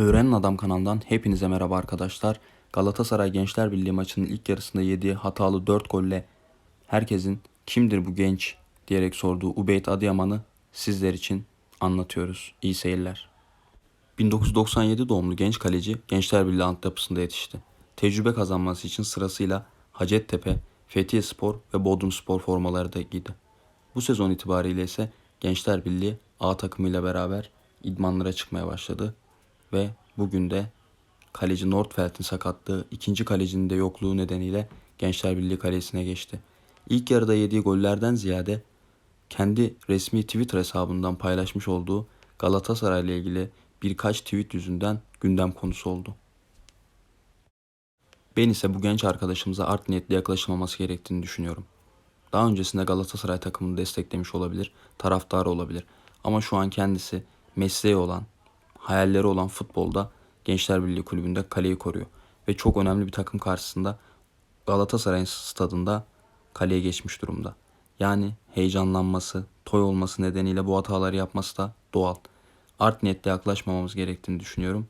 Öğrenin Adam kanalından hepinize merhaba arkadaşlar. Galatasaray Gençler Birliği maçının ilk yarısında yediği hatalı 4 golle herkesin kimdir bu genç diyerek sorduğu Ubeyt Adıyaman'ı sizler için anlatıyoruz. İyi seyirler. 1997 doğumlu genç kaleci Gençler Birliği altyapısında yetişti. Tecrübe kazanması için sırasıyla Hacettepe, Fethiye Spor ve Bodrum Spor formaları da giydi. Bu sezon itibariyle ise Gençler Birliği A takımıyla beraber idmanlara çıkmaya başladı ve bugün de kaleci Nordfeld'in sakatlığı, ikinci kalecinin de yokluğu nedeniyle Gençler Birliği kalesine geçti. İlk yarıda yediği gollerden ziyade kendi resmi Twitter hesabından paylaşmış olduğu Galatasaray ile ilgili birkaç tweet yüzünden gündem konusu oldu. Ben ise bu genç arkadaşımıza art niyetli yaklaşılmaması gerektiğini düşünüyorum. Daha öncesinde Galatasaray takımını desteklemiş olabilir, taraftarı olabilir. Ama şu an kendisi mesleği olan, hayalleri olan futbolda Gençler Birliği Kulübü'nde kaleyi koruyor. Ve çok önemli bir takım karşısında Galatasaray stadında kaleye geçmiş durumda. Yani heyecanlanması, toy olması nedeniyle bu hataları yapması da doğal. Art niyetle yaklaşmamamız gerektiğini düşünüyorum.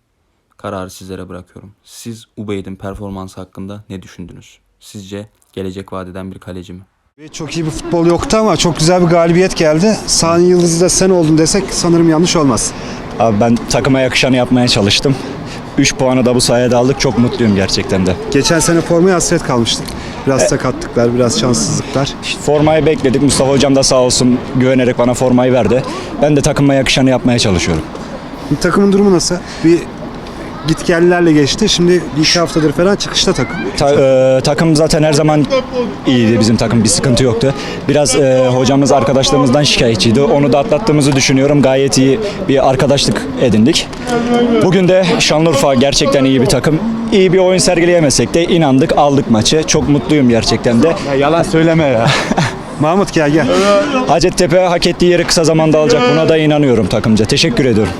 Kararı sizlere bırakıyorum. Siz Ubeyd'in performansı hakkında ne düşündünüz? Sizce gelecek vadeden bir kaleci mi? Çok iyi bir futbol yoktu ama çok güzel bir galibiyet geldi. Sahne yıldızı da sen oldun desek sanırım yanlış olmaz. Abi ben takıma yakışanı yapmaya çalıştım. 3 puanı da bu sayede aldık. Çok mutluyum gerçekten de. Geçen sene formaya hasret kalmıştık. Biraz sakatlıklar, biraz şanssızlıklar. Formayı bekledik. Mustafa hocam da sağ olsun güvenerek bana formayı verdi. Ben de takıma yakışanı yapmaya çalışıyorum. Takımın durumu nasıl? Bir git gellerle geçti. Şimdi bir iki haftadır falan çıkışta takım. Ta- e, takım zaten her zaman iyiydi bizim takım. Bir sıkıntı yoktu. Biraz e, hocamız arkadaşlarımızdan şikayetçiydi. Onu da atlattığımızı düşünüyorum. Gayet iyi bir arkadaşlık edindik. Bugün de Şanlıurfa gerçekten iyi bir takım. İyi bir oyun sergileyemesek de inandık, aldık maçı. Çok mutluyum gerçekten de. Yalan söyleme ya. Mahmut gel gel. Hacettepe hak ettiği yeri kısa zamanda alacak. Buna da inanıyorum takımca. Teşekkür ediyorum.